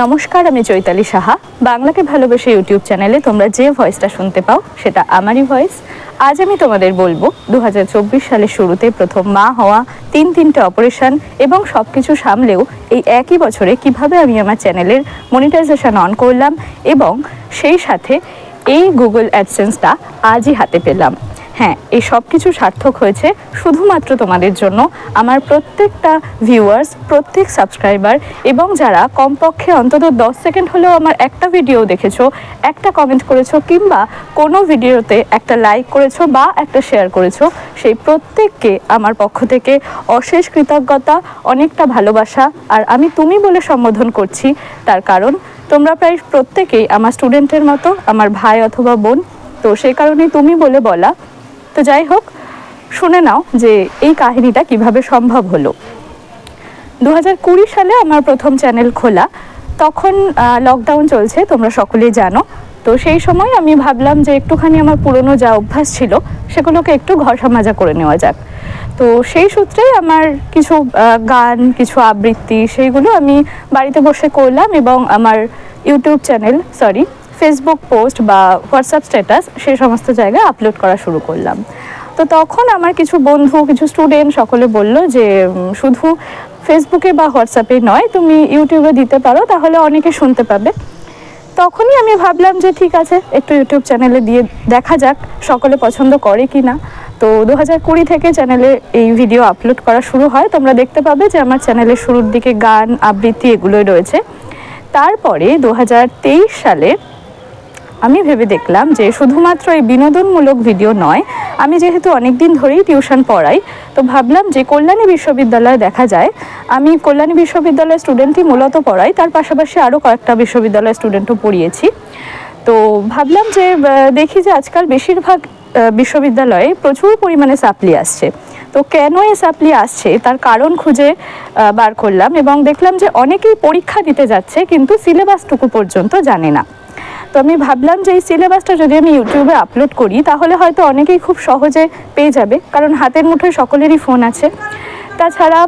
নমস্কার, আমি চৈতালি সাহা। বাংলাকে ভালোবেসে ইউটিউব চ্যানেলে তোমরা যে ভয়েসটা শুনতে পাও, সেটা আমারই ভয়েস। আজ আমি তোমাদের বলব দু হাজার চব্বিশ সালের শুরুতে প্রথম মা হওয়া, তিন তিনটে অপারেশন এবং সব কিছু সামলেও এই একই বছরে কীভাবে আমি আমার চ্যানেলের মনিটাইজেশন অন করলাম এবং সেই সাথে এই গুগল অ্যাডসেন্সটা আজই হাতে পেলাম। হ্যাঁ এই সব কিছু সার্থক হয়েছে শুধুমাত্র তোমাদের জন্য। আমার প্রত্যেকটা ভিউয়ার্স প্রত্যেক সাবস্ক্রাইবার এবং যারা কমপক্ষে অন্তত দশ সেকেন্ড হলেও আমার একটা ভিডিও দেখেছ, একটা কমেন্ট করেছ কিংবা কোনো ভিডিওতে একটা লাইক করেছ বা একটা শেয়ার করেছ, সেই প্রত্যেককে আমার পক্ষ থেকে অশেষ কৃতজ্ঞতা, অনেকটা ভালোবাসা। আর আমি তুমি বলে সম্বোধন করছি, তার কারণ তোমরা প্রায় প্রত্যেকেই আমার স্টুডেন্টের মতো, আমার ভাই অথবা বোন, তো সেই কারণেই তুমি বলে বলা। তো যাই হোক, শুনে নাও যে এই কাহিনীটা কীভাবে সম্ভব হলো। দু সালে আমার প্রথম চ্যানেল খোলা, তখন লকডাউন চলছে, তোমরা সকলেই জানো। তো সেই সময় আমি ভাবলাম যে একটুখানি আমার পুরনো যা অভ্যাস ছিল, সেগুলোকে একটু ঘষা মাজা করে নেওয়া যাক। তো সেই সূত্রেই আমার কিছু গান, কিছু আবৃত্তি, সেইগুলো আমি বাড়িতে বসে করলাম এবং আমার YouTube channel sorry Facebook post বা হোয়াটসঅ্যাপ স্ট্যাটাস সেই সমস্ত জায়গায় আপলোড করা শুরু করলাম। তো তখন আমার কিছু বন্ধু, কিছু স্টুডেন্ট সকলে বলল যে শুধু ফেসবুকে বা হোয়াটসঅ্যাপে নয়, তুমি ইউটিউবে দিতে পারো, তাহলে অনেকে শুনতে পাবে। তখনই আমি ভাবলাম যে, ঠিক আছে, একটু ইউটিউব চ্যানেলে দিয়ে দেখা যাক, সকলে পছন্দ করে কি না। তো দু হাজার কুড়ি থেকে চ্যানেলে এই ভিডিও আপলোড করা শুরু হয়। তোমরা দেখতে পাবে যে, আমার চ্যানেলের শুরুর দিকে গান, আবৃত্তি এগুলোই রয়েছে। তারপরে দু হাজার তেইশ সালে আমি ভেবে দেখলাম যে শুধুমাত্র এই বিনোদনমূলক ভিডিও নয়, আমি যেহেতু অনেক দিন ধরেই টিউশন পড়াই, তো ভাবলাম যে কল্যাণী বিশ্ববিদ্যালয়ে দেখা যায়। আমি কল্যাণী বিশ্ববিদ্যালয়ের স্টুডেন্টই মূলত পড়াই, তার পাশাপাশি আরও কয়েকটা বিশ্ববিদ্যালয়ের স্টুডেন্টও পড়িয়েছি। তো ভাবলাম যে দেখি যে আজকাল বেশিরভাগ বিশ্ববিদ্যালয়ে প্রচুর পরিমাণে সাপ্লি আসছে। তো কেন এই সাপ্লি আসছে? তার কারণ খুঁজে বার করলাম এবং দেখলাম যে অনেকেই পরীক্ষা দিতে যাচ্ছে, কিন্তু সিলেবাসটুকু পর্যন্ত জানে না। তো আমি ভাবলাম যে এই সিলেবাসটা যদি আমি ইউটিউবে আপলোড করি, তাহলে হয়তো অনেকেই খুব সহজে পেয়ে যাবে। কারণ হাতের মুঠোয় সকলেরই ফোন আছে। তাছাড়া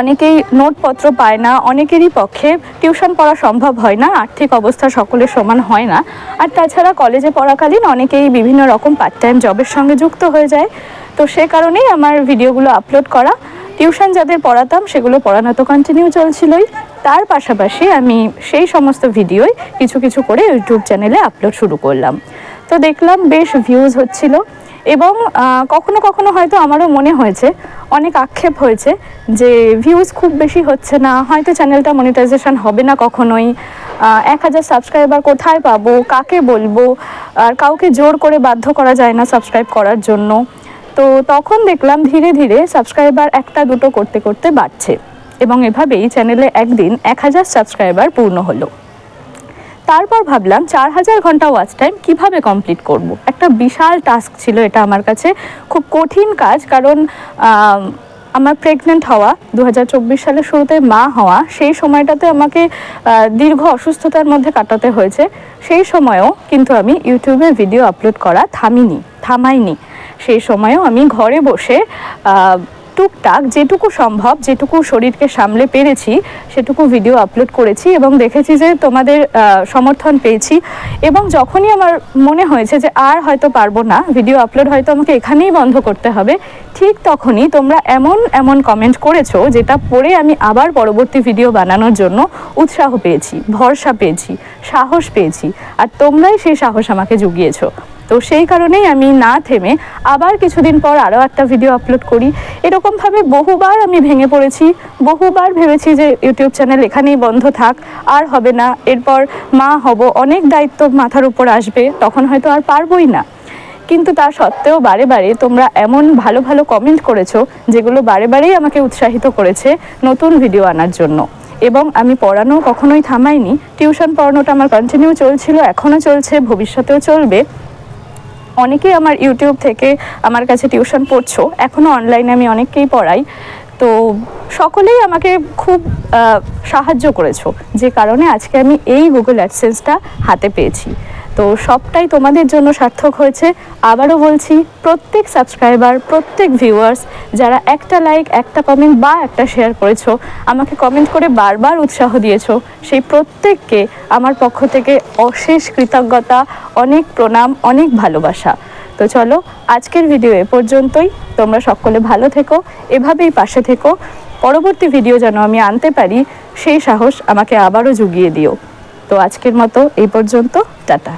অনেকেই নোটপত্র পায় না, অনেকেরই পক্ষে টিউশন পড়া সম্ভব হয় না, আর্থিক অবস্থা সকলের সমান হয় না। আর তাছাড়া কলেজে পড়াকালীন অনেকেই বিভিন্ন রকম পার্ট টাইম জবের সঙ্গে যুক্ত হয়ে যায়। তো সে কারণেই আমার ভিডিওগুলো আপলোড করা। টিউশন যাদের পড়াতাম, সেগুলো পড়ানো তো কন্টিনিউ চলছিলই। তার পাশাপাশি আমি সেই সমস্ত ভিডিওই কিছু কিছু করে ইউটিউব চ্যানেলে আপলোড শুরু করলাম। তো দেখলাম বেশ ভিউজ হচ্ছিল এবং কখনো কখনো হয়তো আমারও মনে হয়েছে, অনেক আক্ষেপ হয়েছে যে ভিউজ খুব বেশি হচ্ছে না, হয়তো চ্যানেলটা মনিটাইজেশন হবে না কখনোই এক হাজার সাবস্ক্রাইবার কোথায় পাবো, কাকে বলব, আর কাউকে জোর করে বাধ্য করা যায় না সাবস্ক্রাইব করার জন্য। তো তখন দেখলাম ধীরে ধীরে সাবস্ক্রাইবার একটা দুটো করতে করতে বাড়ছে এবং এভাবেই চ্যানেলে একদিন এক হাজার সাবস্ক্রাইবার পূর্ণ হলো। তারপর ভাবলাম চার হাজার ঘণ্টা ওয়াচ টাইম কীভাবে কমপ্লিট করব। একটা বিশাল টাস্ক ছিল এটা আমার কাছে, খুব কঠিন কাজ কারণ আমার প্রেগনেন্ট হওয়া দু হাজার চব্বিশ সালের শুরুতে মা হওয়া, সেই সময়টাতে আমাকে দীর্ঘ অসুস্থতার মধ্যে কাটাতে হয়েছে। সেই সময়েও কিন্তু আমি ইউটিউবে ভিডিও আপলোড করা থামিনি, থামাইনি। সেই সময়েও আমি ঘরে বসে টুকটাক যেটুকু সম্ভব, যেটুকু শরীরকে সামলে পেরেছি, সেটুকু ভিডিও আপলোড করেছি এবং দেখেছি যে তোমাদের সমর্থন পেয়েছি। এবং যখনই আমার মনে হয়েছে যে আর হয়তো পারব না ভিডিও আপলোড হয়তো আমাকে এখানেই বন্ধ করতে হবে, ঠিক তখনই তোমরা এমন এমন কমেন্ট করেছ যেটা পড়ে আমি আবার পরবর্তী ভিডিও বানানোর জন্য উৎসাহ পেয়েছি, ভরসা পেয়েছি, সাহস পেয়েছি। আর তোমরাই সেই সাহস আমাকে জুগিয়েছো। তো সেই কারণেই আমি না থেমে আবার কিছুদিন পর আরও একটা ভিডিও আপলোড করি। এরকমভাবে বহুবার আমি ভেঙে পড়েছি, বহুবার ভেবেছি যে ইউটিউব চ্যানেল এখানেই বন্ধ থাক, আর হবে না। এরপর মা হব, অনেক দায়িত্ব মাথার উপর আসবে, তখন হয়তো আর পারবই না। কিন্তু তা সত্ত্বেও বারে বারে তোমরা এমন ভালো ভালো কমেন্ট করেছ, যেগুলো বারে বারেই আমাকে উৎসাহিত করেছে নতুন ভিডিও আনার জন্য। এবং আমি পড়ানো কখনোই থামাইনি। টিউশন পড়ানোটা আমার কন্টিনিউ চলছিল, এখনও চলছে, ভবিষ্যতেও চলবে। অনেকেই আমার ইউটিউব থেকে আমার কাছে টিউশন পড়ছো। এখনও অনলাইনে আমি অনেককেই পড়াই। তো সকলেই আমাকে খুব সাহায্য করেছ। যে কারণে আজকে আমি এই গুগল অ্যাডসেন্সটা হাতে পেয়েছি। তো সবটাই তোমাদের জন্য সার্থক হয়েছে। আবারও বলছি, প্রত্যেক সাবস্ক্রাইবার প্রত্যেক ভিউয়ার্স যারা একটা লাইক একটা কমেন্ট বা একটা শেয়ার করেছ, আমাকে কমেন্ট করে বারবার উৎসাহ দিয়েছ। সেই প্রত্যেককে আমার পক্ষ থেকে অশেষ কৃতজ্ঞতা, অনেক প্রণাম, অনেক ভালোবাসা। তো চলো, আজকের ভিডিও এ পর্যন্তই। তোমরা সকলে ভালো থেকো, এভাবেই পাশে থেকো। পরবর্তী ভিডিও যেন আমি আনতে পারি, সেই সাহস আমাকে আবারও জুগিয়ে দিও। তো আজকের মতো এই পর্যন্ত টাটা।